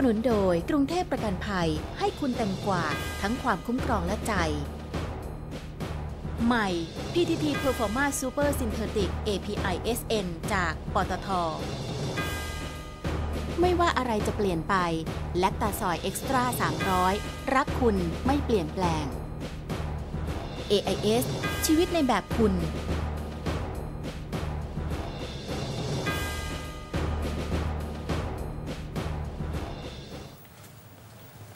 สนุนโดยกรุงเทพประกันภัยให้คุณเต็มกว่าทั้งความคุ้มครองและใจ ใหม่ PTT Performa Super Synthetic API SN จากปตท ไม่ว่าอะไรจะเปลี่ยนไป แลคตาซอยเอ็กซ์ตร้า300 รักคุณไม่เปลี่ยนแปลง AIS ชีวิตในแบบคุณ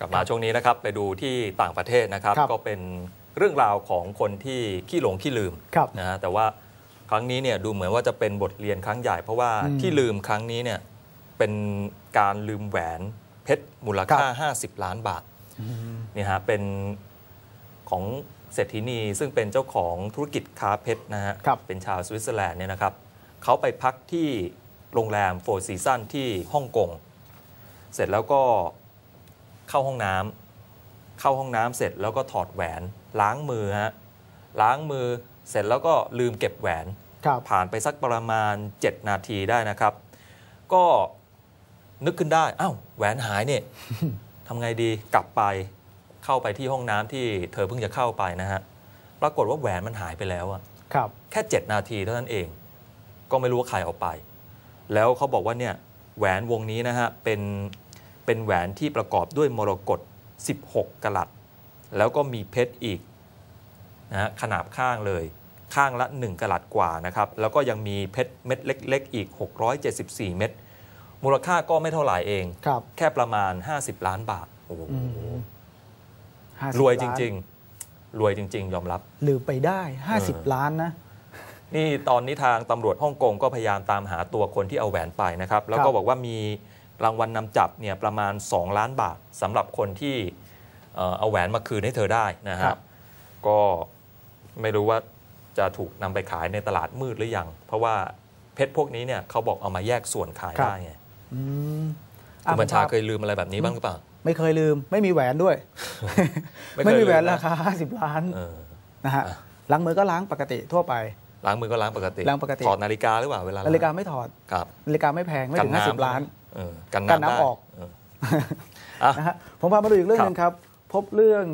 กลับมาช่วงนี้นะครับไปดูที่ต่างประเทศนะครับครับก็เป็นเรื่องราวของคนที่ขี้หลงขี้ลืมครับนะฮะแต่ว่าครั้งนี้เนี่ยดูเหมือนว่าจะเป็นบทเรียนครั้งใหญ่ เพราะว่าอืมที่ลืมครั้งนี้เนี่ยเป็นการลืมแหวนเพชรมูลค่า 50 ล้านบาทนี่ฮะเป็นของเศรษฐินีซึ่งเป็นเจ้าของธุรกิจค้าเพชรนะฮะครับเป็นชาวสวิตเซอร์แลนด์เนี่ยนะครับเขาไปพักที่โรงแรมโฟร์ซีซันที่ฮ่องกงเสร็จแล้วก็ เข้าห้องน้ำเข้าห้องน้ำเสร็จแล้วก็ถอดแหวนล้างมือฮะล้างมือเสร็จแล้วก็ลืมเก็บแหวนครับผ่านไปสักประมาณ 7 นาทีได้นะครับ ก็นึกขึ้นได้อ้าวแหวนหายเนี่ยทำไงดีกลับไปเข้าไปที่ห้องน้ำที่เธอเพิ่งจะเข้าไปนะฮะปรากฏว่าแหวนมันหายไปแล้วอะครับ แค่ 7 นาทีเท่านั้นเอง ก็ไม่รู้ว่าใครเอาไป แล้วเขาบอกว่าเนี่ยแหวนวงนี้นะฮะเป็น เป็นแหวนที่ประกอบด้วยมรกต16กะลัตแล้วก็มีเพชรอีกนะฮะขนาบข้างเลย ข้างละ 1กะลัตกว่านะครับ แล้วก็ยังมีเพชรเม็ดเล็ก ๆ อีก 674 เม็ดมูลค่าก็ไม่เท่าไหร่เองครับแค่ประมาณ 50 ล้านบาท โอ้โหอืม50รวยจล้านริง ๆ รวยจริง ๆ ยอมรับลืมไปได้เออ50 ล้านนะ นี่ตอนนี้ทางตำรวจฮ่องกงก็พยายามตามหาตัวคนที่เอาแหวนไปนะครับ แล้วคก็รับบอกว่ามี รางวัลนำจับเนี่ยประมาณ 2 ล้านบาทสำหรับคนที่เอ่อเอาแหวนมาคืนให้เธอได้นะครัฮะบก็ไม่รู้ว่าจะถูกนำไปขายในตลาดมืดหรือยัง เพราะว่าเพชรพวกนี้เนี่ยเขาบอกเอามาแยกส่วนขายได้ไงอืมคุณบัญชาอะเคยลืมอะไรแบบนี้บ้างหรือเปล่า ไม่เคยลืม ไม่มีแหวนด้วย ไม่เคยไม่มีแหวนลืมนะราคา50ล้านเออนะฮะอะล้างมือก็ล้างปกติทั่วไปล้างมือก็ล้างปกติล้างปกติถอดนาฬิกาหรือเปล่าเวลานาฬิกาไม่ถอดครับนาฬิกาไม่แพงไม่ถึงน้ำ50ล้านเออ กันกันน้ำน้ำได้ออกเอะนะฮะผมพามาดูอีกเรื่องครับหนึงครับ พบเรื่อง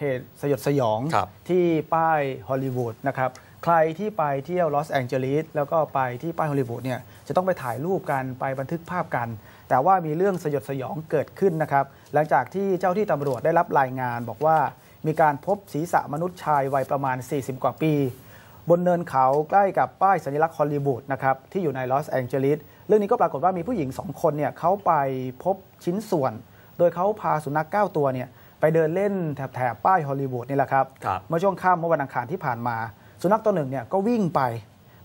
เหตุสยดสยองครับที่ป้ายฮอลลีวูดนะครับใครที่ไปเที่ยวลอสแองเจลิสแล้วก็ไปที่ป้ายฮอลลีวูดเนี่ยจะต้องไปถ่ายรูปกันไปบันทึกภาพกัน แต่ว่ามีเรื่องสยดสยองเกิดขึ้นนะครับ หลังจากที่เจ้าที่ตำรวจได้รับรายงานบอกว่ามีการพบศีรษะมนุษย์ชายวัยประมาณ 40 กว่าปี บนเนินเขาใกล้กับป้ายสัญลักษณ์ฮอลลีวูดนะครับที่อยู่ในลอสแองเจลิส เรื่องนี้ก็ปรากฏว่ามีผู้หญิงสองคนเนี่ยเขาไปพบชิ้นส่วน โดยเขาพาสุนัข 9 ตัวเนี่ยไปเดินเล่นแถบแถบป้ายฮอลลีวูดนี่แหละครับครับเมื่อช่วงค่ำเมื่อวันอังคารที่ผ่านมา สุนัขตัวหนึ่งเนี่ยก็วิ่งไป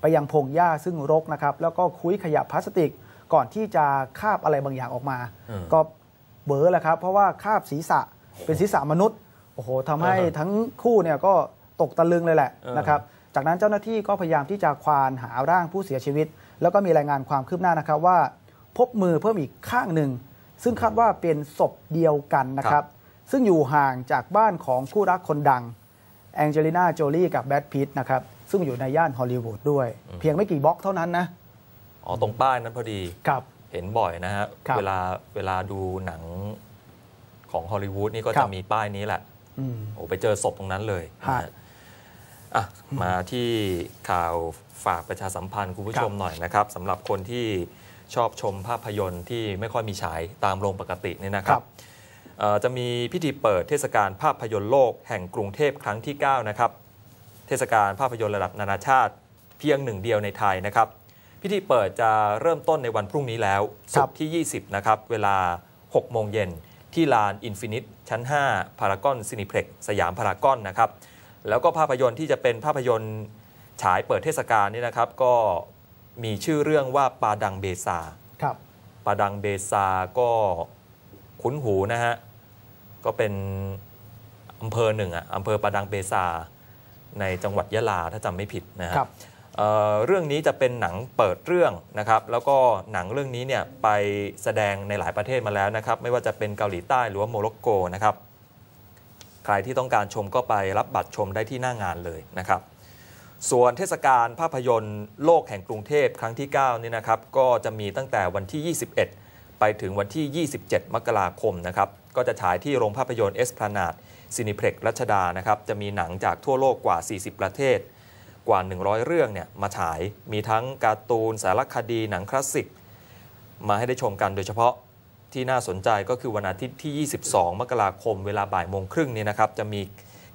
ไปยังพงหญ้าซึ่งรกนะครับแล้วก็คุ้ยขยะพลาสติกก่อนที่จะคาบอะไรบางอย่างออกมาอืมก็เบอแหละครับ เพราะว่าคาบศีรษะเป็นศีรษะมนุษย์โอ้โหทำให้เออทั้งคู่เนี่ยก็ตกตะลึงเลยแหละเออนะครับ จากนั้นเจ้าหน้าที่ก็พยายามที่จะควานหาร่างผู้เสียชีวิต แล้วก็มีรายงานความคืบหน้านะครับว่า พบมือเพิ่มอีกข้างหนึ่ง ซึ่งคาดว่าเป็นศพเดียวกันนะครับ ซึ่งอยู่ห่างจากบ้านของคู่รักคนดังแองเจลิน่าโจลี่กับแบทพิตนะครับซึ่งอยู่ในย่านฮอลลีวูดด้วย เพียงไม่กี่บล็อกเท่านั้นนะ อ๋อ ตรงป้ายนั้นพอดีครับเห็นบ่อยนะฮะครับเวลาเวลาดูหนังของฮอลลีวูดนี่ก็ครัจะบมีป้ายนี้แหละอืมโอ้ไปเจอศพตรงนั้นเลยฮะนะฮะ อะมาที่ข่าวฝากประชาสัมพันธ์คุณผู้ชมครับหน่อยนะครับสำหรับคนที่ชอบชมภาพยนตร์ที่ไม่ค่อยมีฉายตามโรงปกติเนี่ยนะครัครับบเอ่อจะมีพิธีเปิดเทศกาลภาพยนตร์โลกแห่งกรุงเทพครั้งที่ 9 นะครับ เทศกาลภาพยนตร์ระดับนานาชาติเพียงหนึ่งเดียวในไทยนะครับ พิธีเปิดจะเริ่มต้นในวันพรุ่งนี้แล้วครัศุบกร์ที่ 20 นะครับ เวลา 6 โมงเย็นที่ลานอินฟินิตชั้น 5 พารากอนซินิเพล็กสยามพารากอนนะครับ แล้วก็ภาพยนตร์ที่จะเป็นภาพยนตร์ฉายเปิดเทศกาลนี่นะครับ ก็มีชื่อเรื่องว่าปาดังเบซาครับปาดังเบซาก็คุ้นหูนะฮะ ก็เป็นอำเภอหนึ่งอะอำเภอปาดังเบซา ในจังหวัดยะลาถ้าจำไม่ผิดนะฮะครับเอ่อเรื่องนี้จะเป็นหนังเปิดเรื่องนะครับ แล้วก็หนังเรื่องนี้เนี่ยไปแสดงในหลายประเทศมาแล้วนะครับ ไม่ว่าจะเป็นเกาหลีใต้หรือว่าโมร็อกโกนะครับ ใครที่ต้องการชมก็ไปรับบัตรชมได้ที่หน้างานเลยนะครับ ส่วนเทศกาลภาพยนตร์โลกแห่งกรุงเทพครั้งที่9นี่นะครับก็จะมีตั้งแต่วันที่ 21 ไปถึงวันที่ 27 มกราคมนะครับก็จะฉายที่โรงภาพยนตร์เอสพลานาดซินิเพล็กรัชดานะครับจะมีหนังจากทั่วโลกกว่า 40 ประเทศ กว่า 100 เรื่องเนี่ยมาฉายมีทั้งการ์ตูน สารคดีหนังคลาสสิก มาให้ได้ชมกันโดยเฉพาะ ที่น่าสนใจก็คือวันอาทิตย์ที่ 22 มกราคมเวลาบ่ายโมงครึ่งนี้นะครับจะมี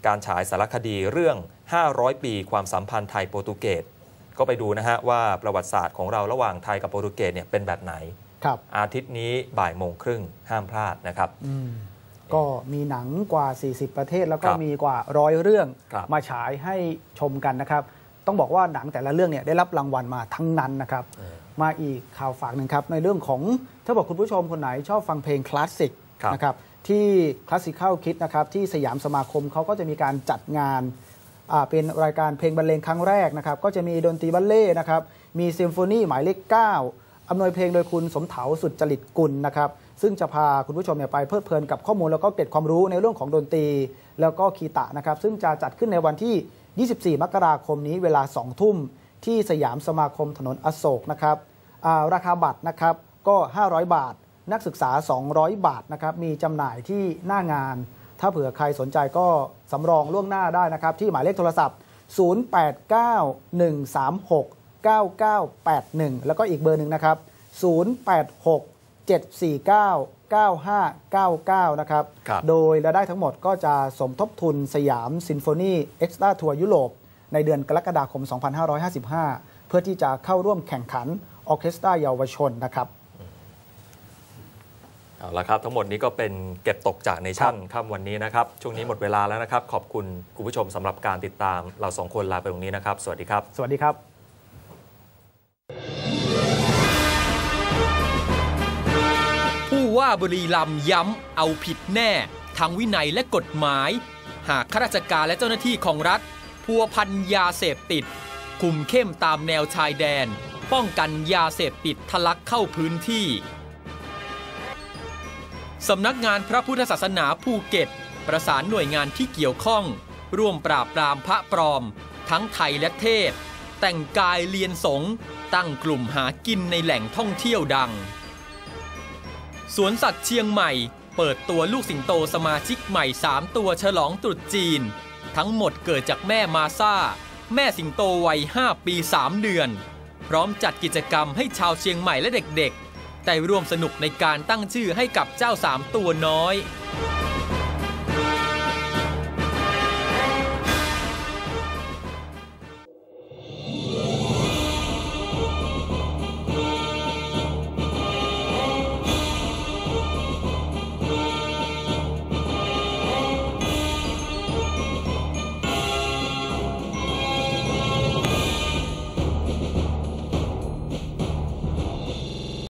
การฉายสารคดีเรื่อง 500 ปีความสัมพันธ์ไทยโปรตุเกสก็ไปดูนะฮะว่าประวัติศาสตร์ของเราระหว่างไทยกับโปรตุเกสเนี่ยเป็นแบบไหนครับอาทิตย์นี้บ่ายโมงครึ่งห้ามพลาดนะครับอืมก็มีหนังกว่า 40 ประเทศแล้วก็ครับมีกว่าร้อยเรื่องครับมาฉายให้ชมกันนะครับ ต้องบอกว่าหนังแต่ละเรื่องเนี่ยได้รับรางวัลมาทั้งนั้นนะครับเออ มาอีกข่าวฝากหนึ่งครับ ในเรื่องของถ้าบอกคุณผู้ชมคนไหนชอบฟังเพลงคลาสสิกครับนะครับที่คลาสสิค a ลคิดนะครับที่สยามสมาคมเขาก็จะมีการจัดงานอ่าเป็นรายการเพลงบรรเลงครั้งแรกนะครับก็จะมีดนตรีบัลเล่ต์นะครับมีซิมโฟนีหมายเลข9อำนวยเพลงโดยคุณสมเถาสุดจริตกุลนะครับซึ่งจะพาคุณผู้ชมเนี่ยไปเพลิดเพลินกับข้อมูลแล้วก็เกร็ดความรู้ในเรื่องของดนตรี แล้วก็คีตะนะครับซึ่งจะจัดขึ้นในวันที่ 24 มกราคมนี้เวลา 2 ทุ่ม ที่สยามสมาคมถนนอโศกนะครับอ่าราคาบัตรนะครับก็ 500 บาท นักศึกษา 200 บาทนะครับมีจำหน่ายที่หน้างาน ถ้าเผื่อใครสนใจก็สำรองล่วงหน้าได้นะครับ ที่หมายเลขโทรศัพท์ 0891369981 แล้วก็อีกเบอร์หนึ่งนะครับ 0867499599 นะครับครับโดยรายได้ทั้งหมดก็จะสมทบทุนสยามซินโฟนีเอ็กซ์ตร้าทัวร์ยุโรป ในเดือนกรกฎาคม 2555 เพื่อที่จะเข้าร่วมแข่งขันออร์เคสตราเยาวชนนะครับเอาละครับ ทั้งหมดนี้ก็เป็นเก็บตกจากในชั่นค่ำวันนี้นะครับ ช่วงนี้หมดเวลาแล้วนะครับ ขอบคุณคุณผู้ชมสำหรับการติดตามเราสองคนลาไปตรงนี้นะครับ สวัสดีครับ สวัสดีครับผู้ว่าบุรีรัมย์ย้ำเอาผิดแน่ ทางวินัยและกฎหมาย หากข้าราชการและเจ้าหน้าที่ของรัฐ พัวพันยาเสพติด คุมเข้มตามแนวชายแดน ป้องกันยาเสพติดทะลักเข้าพื้นที่สำนักงานพระพุทธศาสนาภูเก็ต ประสานหน่วยงานที่เกี่ยวข้อง ร่วมปราบปรามพระปลอม ทั้งไทยและเทศ แต่งกายเลียนสงตั้งกลุ่มหากินในแหล่งท่องเที่ยวดัง สวนสัตว์เชียงใหม่ เปิดตัวลูกสิงโตสมาชิกใหม่ 3 ตัวฉลองตรุษจีน ทั้งหมดเกิดจากแม่มาซาแม่สิงโตวัย 5 ปี 3 เดือน พร้อมจัดกิจกรรมให้ชาวเชียงใหม่และเด็กๆได้ร่วมสนุกในการตั้งชื่อให้กับเจ้าสามตัวน้อย